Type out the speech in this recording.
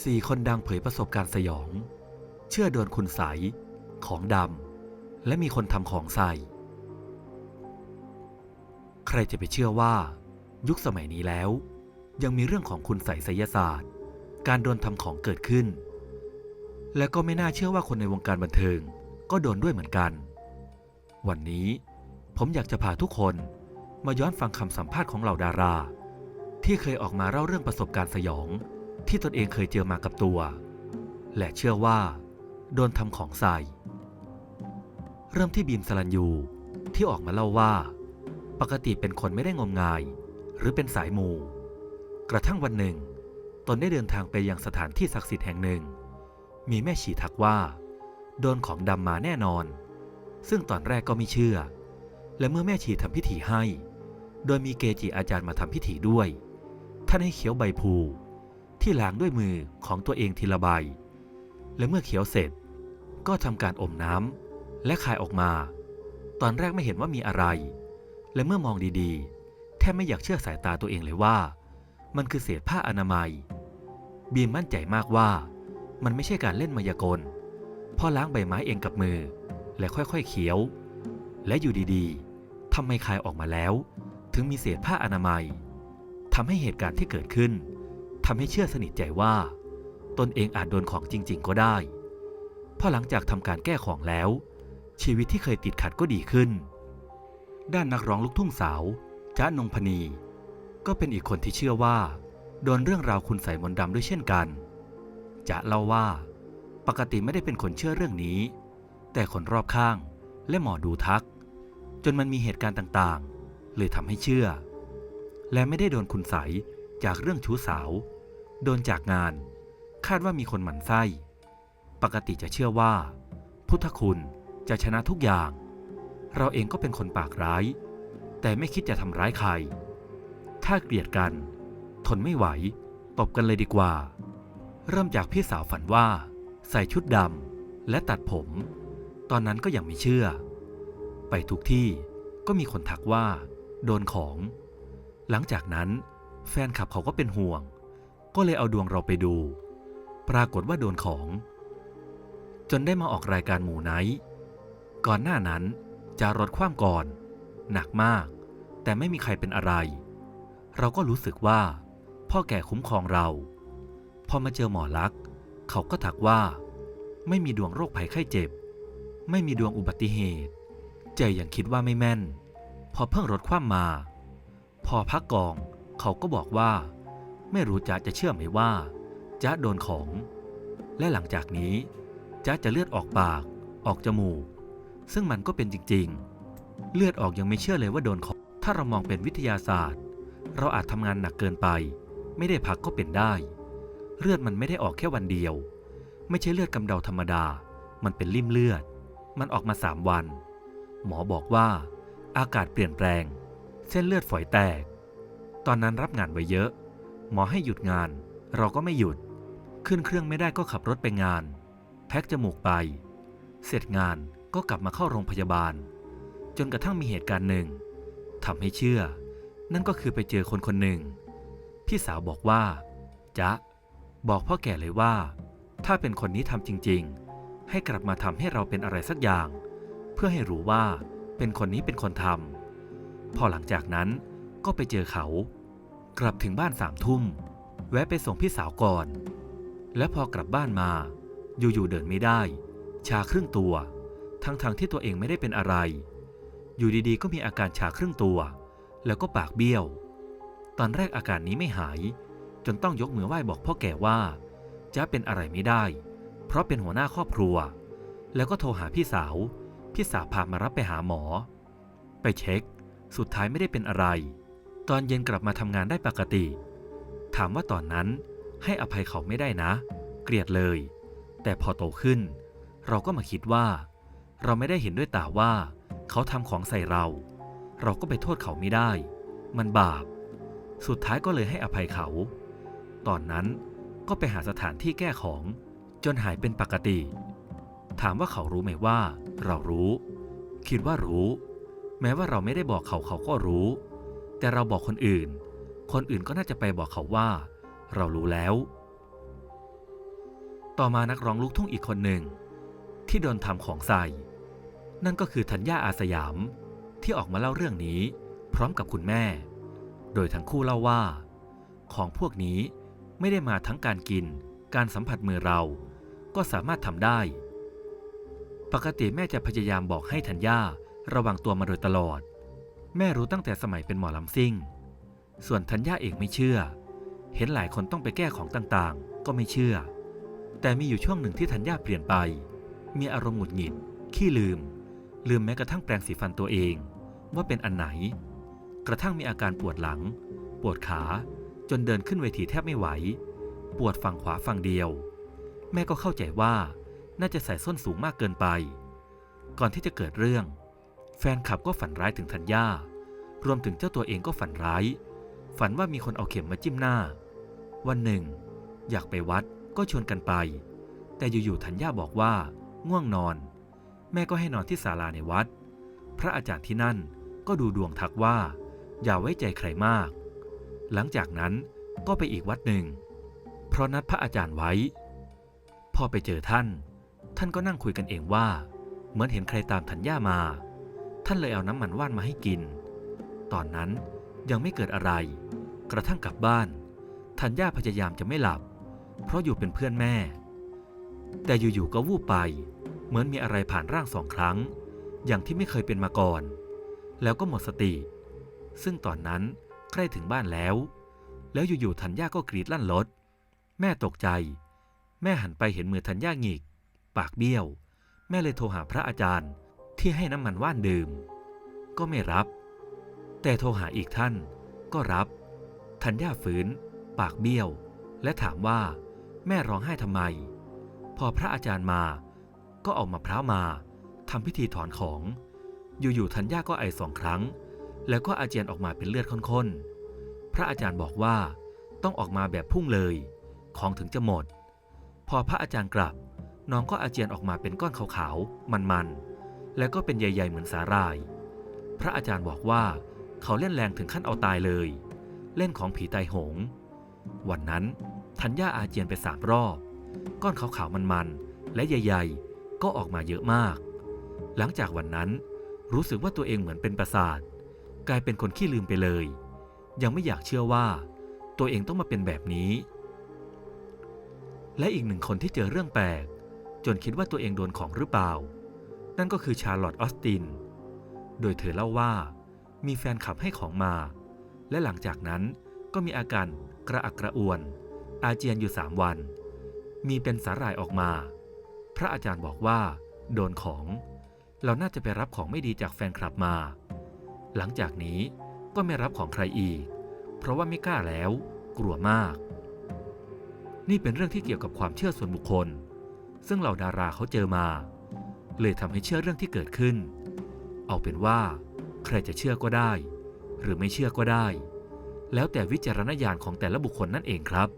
สี่คนดังเผยประสบการณ์สยอง เชื่อโดนคุณใสของดำ และมีคนทำของใส่ ใครจะไปเชื่อว่า ยุคสมัยนี้แล้ว ยังมีเรื่องของคุณใสไสยศาสตร์ การโดนทำของเกิดขึ้น และก็ไม่น่าเชื่อว่าคนในวงการบันเทิงก็โดนด้วยเหมือนกัน วันนี้ผมอยากจะพาทุกคนมาย้อนฟังคำสัมภาษณ์ของเหล่าดารา ที่เคยออกมาเล่าเรื่องประสบการณ์สยอง ที่ตนเองเคยเจอมากับตัว และเชื่อว่า โดนทำของใส่ เริ่มที่บีมสลันยูที่ออกมาเล่าว่า ปกติเป็นคนไม่ได้งมงาย หรือเป็นสายมู กระทั่งวันหนึ่ง ตนได้เดินทางไปยังสถานที่ศักดิ์สิทธิ์แห่งหนึ่ง มีแม่ชีทักว่า โดนของดำมาแน่นอน ซึ่งตอนแรกก็ไม่เชื่อ และเมื่อแม่ชีทำพิธีให้ โดยมีเกจิอาจารย์มาทำพิธีด้วย ท่านให้เขียวใบพลู ที่ล้างด้วยมือของตัวเองทีละใบ และเมื่อเขียวเสร็จ ก็ทำการอมน้ำและคายออกมา ตอนแรกไม่เห็นว่ามีอะไร และเมื่อมองดีๆ แทบไม่อยากเชื่อสายตาตัวเองเลยว่า มันคือเศษผ้าอนามัย บีมมั่นใจมากว่า มันไม่ใช่การเล่นมายากลเพ่อล้างใบไม้เองกับมือ และค่อยๆเคี้ยว และอยู่ดีๆทำไมคายออกมาแล้ว ถึงมีเศษผ้าอนามัยทำให้เหตุการณ์ที่เกิดขึ้น ทำให้เชื่อสนิทใจว่า ตนเองอาจโดนของจริง ๆ ก็ได้เพราะหลังจากทำการแก้ของแล้ว ชีวิตที่เคยติดขัดก็ดีขึ้น ด้านนักร้องลูกทุ่งสาวจ้านงพนี ก็เป็นอีกคนที่เชื่อว่า โดนเรื่องราวคุณใส่มนต์ดำด้วยเช่นกันจะเล่าว่า ปกติไม่ได้เป็นคนเชื่อเรื่องนี้ แต่คนรอบข้างและหมอดูทัก จนมันมีเหตุการณ์ต่างๆ เลยทำให้เชื่อ และไม่ได้โดนคุณใสจากเรื่องชู้สาว โดนจากงาน คาดว่ามีคนหมั่นไส้ ปกติจะเชื่อว่า พุทธคุณจะชนะทุกอย่าง เราเองก็เป็นคนปากร้าย แต่ไม่คิดจะทำร้ายใคร ถ้าเกลียดกัน ทนไม่ไหว ตบกันเลยดีกว่า เริ่มจากพี่สาวฝันว่า ใส่ชุดดำและตัดผม ตอนนั้นก็ยังไม่เชื่อ ไปทุกที่ก็มีคนทักว่า โดนของ หลังจากนั้นแฟนคลับเขาก็เป็นห่วง ก็เลยเอาดวงเราไปดู ปรากฏว่าโดนของ จนได้มาออกรายการหมู่ไนท์ก่อนหน้านั้นจะรถคว่ำก่อน หนักมาก แต่ไม่มีใครเป็นอะไร เราก็รู้สึกว่า พ่อแก่คุ้มครองเรา พอมาเจอหมอลักษ์เขาก็ถักว่า ไม่มีดวงโรคภัยไข้เจ็บ ไม่มีดวงอุบัติเหตุใจยังคิดว่าไม่แม่น พอเพิ่งรถคว่ำมา พอพักกอง เขาก็บอกว่า ไม่รู้จ๊ะจะเชื่อไหมว่าจ๊ะโดนของ และหลังจากนี้จ๊ะจะเลือดออกปาก ออกจมูก ซึ่งมันก็เป็นจริง ๆ เลือดออกยังไม่เชื่อเลยว่าโดนของ ถ้าเรามองเป็นวิทยาศาสตร์ เราอาจทำงานหนักเกินไป ไม่ได้พักก็เป็นได้ เลือดมันไม่ได้ออกแค่วันเดียว ไม่ใช่เลือดกำเดาธรรมดา มันเป็นริ่มเลือด มันออกมาสามวัน หมอบอกว่า อากาศเปลี่ยนแปลง เส้นเลือดฝอยแตก ตอนนั้นรับงานไว้เยอะ หมอให้หยุดงาน เราก็ไม่หยุด ขึ้นเครื่องไม่ได้ก็ขับรถไปงาน แพ็กจมูกไป เสร็จงานก็กลับมาเข้าโรงพยาบาล จนกระทั่งมีเหตุการณ์หนึ่งทำให้เชื่อ นั่นก็คือไปเจอคนคนหนึ่ง พี่สาวบอกว่าจ๊ะบอกพ่อแก่เลยว่า ถ้าเป็นคนนี้ทำจริง ๆ ให้กลับมาทำให้เราเป็นอะไรสักอย่าง เพื่อให้รู้ว่าเป็นคนนี้เป็นคนทำพอหลังจากนั้นก็ไปเจอเขา กลับถึงบ้านสามทุ่ม แวะไปส่งพี่สาวก่อน และพอกลับบ้านมา อยู่ๆเดินไม่ได้ ชาครึ่งตัว ทั้งๆทที่ตัวเองไม่ได้เป็นอะไร อยู่ดีๆ ก็มีอาการชาครึ่งตัว แล้วก็ปากเบี้ยว ตอนแรกอาการนี้ไม่หาย จนต้องยกมือไหว้บอกพ่อแก่ว่าจะเป็นอะไรไม่ได้ เพราะเป็นหัวหน้าครอบครัว แล้วก็โทรหาพี่สาว พี่สาวพามารับไปหาหมอ ไปเช็ค สุดท้ายไม่ได้เป็นอะไร ตอนเย็นกลับมาทำงานได้ปกติ ถามว่าตอนนั้นให้อภัยเขาไม่ได้นะ เกลียดเลย แต่พอโตขึ้น เราก็มาคิดว่า เราไม่ได้เห็นด้วยตาว่า เขาทำของใส่เรา เราก็ไปโทษเขาไม่ได้ มันบาป สุดท้ายก็เลยให้อภัยเขา ตอนนั้นก็ไปหาสถานที่แก้ของจนหายเป็นปกติ ถามว่าเขารู้ไหมว่า เรารู้ คิดว่ารู้ แม้ว่าเราไม่ได้บอกเขาเขาก็รู้ แต่เราบอกคนอื่น คนอื่นก็น่าจะไปบอกเขาว่า เรารู้แล้ว ต่อมานักร้องลูกทุ่งอีกคนหนึ่ง ที่โดนทำของใส่ นั่นก็คือธัญญาอาสยาม ที่ออกมาเล่าเรื่องนี้ พร้อมกับคุณแม่ โดยทั้งคู่เล่าว่า ของพวกนี้ไม่ได้มาทั้งการกิน การสัมผัสมือเรา ก็สามารถทำได้ ปกติแม่จะพยายามบอกให้ธัญญาระวังตัวมาโดยตลอด แม่รู้ตั้งแต่สมัยเป็นหมอลำซิ่ง ส่วนธัญญาเองไม่เชื่อ เห็นหลายคนต้องไปแก้ของต่างๆ ก็ไม่เชื่อ แต่มีอยู่ช่วงหนึ่งที่ธัญญาเปลี่ยนไป มีอารมณ์หงุดหงิด ขี้ลืม ลืมแม้กระทั่งแปรงสีฟันตัวเอง ว่าเป็นอันไหน กระทั่งมีอาการปวดหลัง ปวดขา จนเดินขึ้นเวทีแทบไม่ไหว ปวดฝั่งขวาฝั่งเดียว แม่ก็เข้าใจว่าน่าจะใส่ส้นสูงมากเกินไป ก่อนที่จะเกิดเรื่อง แฟนคลับก็ฝันร้ายถึงธัญญารวมถึงเจ้าตัวเองก็ฝันร้าย ฝันว่ามีคนเอาเข็มมาจิ้มหน้า วันหนึ่ง อยากไปวัดก็ชวนกันไป แต่อยู่ๆธัญญาบอกว่า ง่วงนอน แม่ก็ให้นอนที่ศาลาในวัด พระอาจารย์ที่นั่นก็ดูดวงทักว่า อย่าไว้ใจใครมาก หลังจากนั้นก็ไปอีกวัดหนึ่ง เพราะนัดพระอาจารย์ไว้ พอไปเจอท่าน ท่านก็นั่งคุยกันเองว่า เหมือนเห็นใครตามธัญญามาานเลยเอาน้ำมันว่านมาให้กิน ตอนนั้นยังไม่เกิดอะไร กระทั่งกลับบ้านธัญญาพยายามจะไม่หลับ เพราะอยู่เป็นเพื่อนแม่ แต่อยู่ๆก็วูบไป เหมือนมีอะไรผ่านร่างสองครั้ง อย่างที่ไม่เคยเป็นมาก่อน แล้วก็หมดสติ ซึ่งตอนนั้นใกล้ถึงบ้านแล้ว แล้วอยู่ๆธัญญาก็กรีดลั่นรถแม่ตกใจ แม่หันไปเห็นมือธัญญาหงิก ปากเบี้ยว แม่เลยโทรหาพระอาจารย์ ที่ให้น้ำมันว่านดื่ม ก็ไม่รับ แต่โทรหาอีกท่านก็รับ ธัญญาฝืน ปากเบี้ยว และถามว่า แม่ร้องไห้ทำไม พอพระอาจารย์มา ก็เออกมาพร้ามาทำพิธีถอนของ อยู่ๆธัญญาก็ไอสองครั้ง แล้วก็อาเจียนออกมาเป็นเลือดข้นๆ พระอาจารย์บอกว่าต้องออกมาแบบพุ่งเลย ของถึงจะหมด พอพระอาจารย์กลับ น้องก็อาเจียนออกมาเป็นก้อนขาวๆ มันๆ แล้วก็เป็นใหญ่ ๆ เหมือนสาหร่าย พระอาจารย์บอกว่าเขาเล่นแรงถึงขั้นเอาตายเลย เล่นของผีตายโหง วันนั้นธัญญาอาเจียนไปสามรอบ ก้อนขาวๆมันๆ และใหญ่ ๆ ก็ออกมาเยอะมาก หลังจากวันนั้นรู้สึกว่าตัวเองเหมือนเป็นประสาท กลายเป็นคนขี้ลืมไปเลย ยังไม่อยากเชื่อว่า ตัวเองต้องมาเป็นแบบนี้ และอีกหนึ่งคนที่เจอเรื่องแปลก จนคิดว่าตัวเองโดนของหรือเปล่า นั่นก็คือชาร์ลอตต์ออสติน โดยเธอเล่าว่ามีแฟนขับให้ของมา และหลังจากนั้นก็มีอาการกระอักกระอ่วน อาเจียนอยู่สามวัน มีเป็นสาหร่ายออกมา พระอาจารย์บอกว่า โดนของ เราน่าจะไปรับของไม่ดีจากแฟนคลับมา หลังจากนี้ก็ไม่รับของใครอีก เพราะว่าไม่กล้าแล้ว กลัวมาก นี่เป็นเรื่องที่เกี่ยวกับความเชื่อส่วนบุคคล ซึ่งเหล่าดาราเขาเจอมา เลยทำให้เชื่อเรื่องที่เกิดขึ้น เอาเป็นว่า ใครจะเชื่อก็ได้ หรือไม่เชื่อก็ได้ แล้วแต่วิจารณญาณของแต่ละบุคคลนั่นเองครับ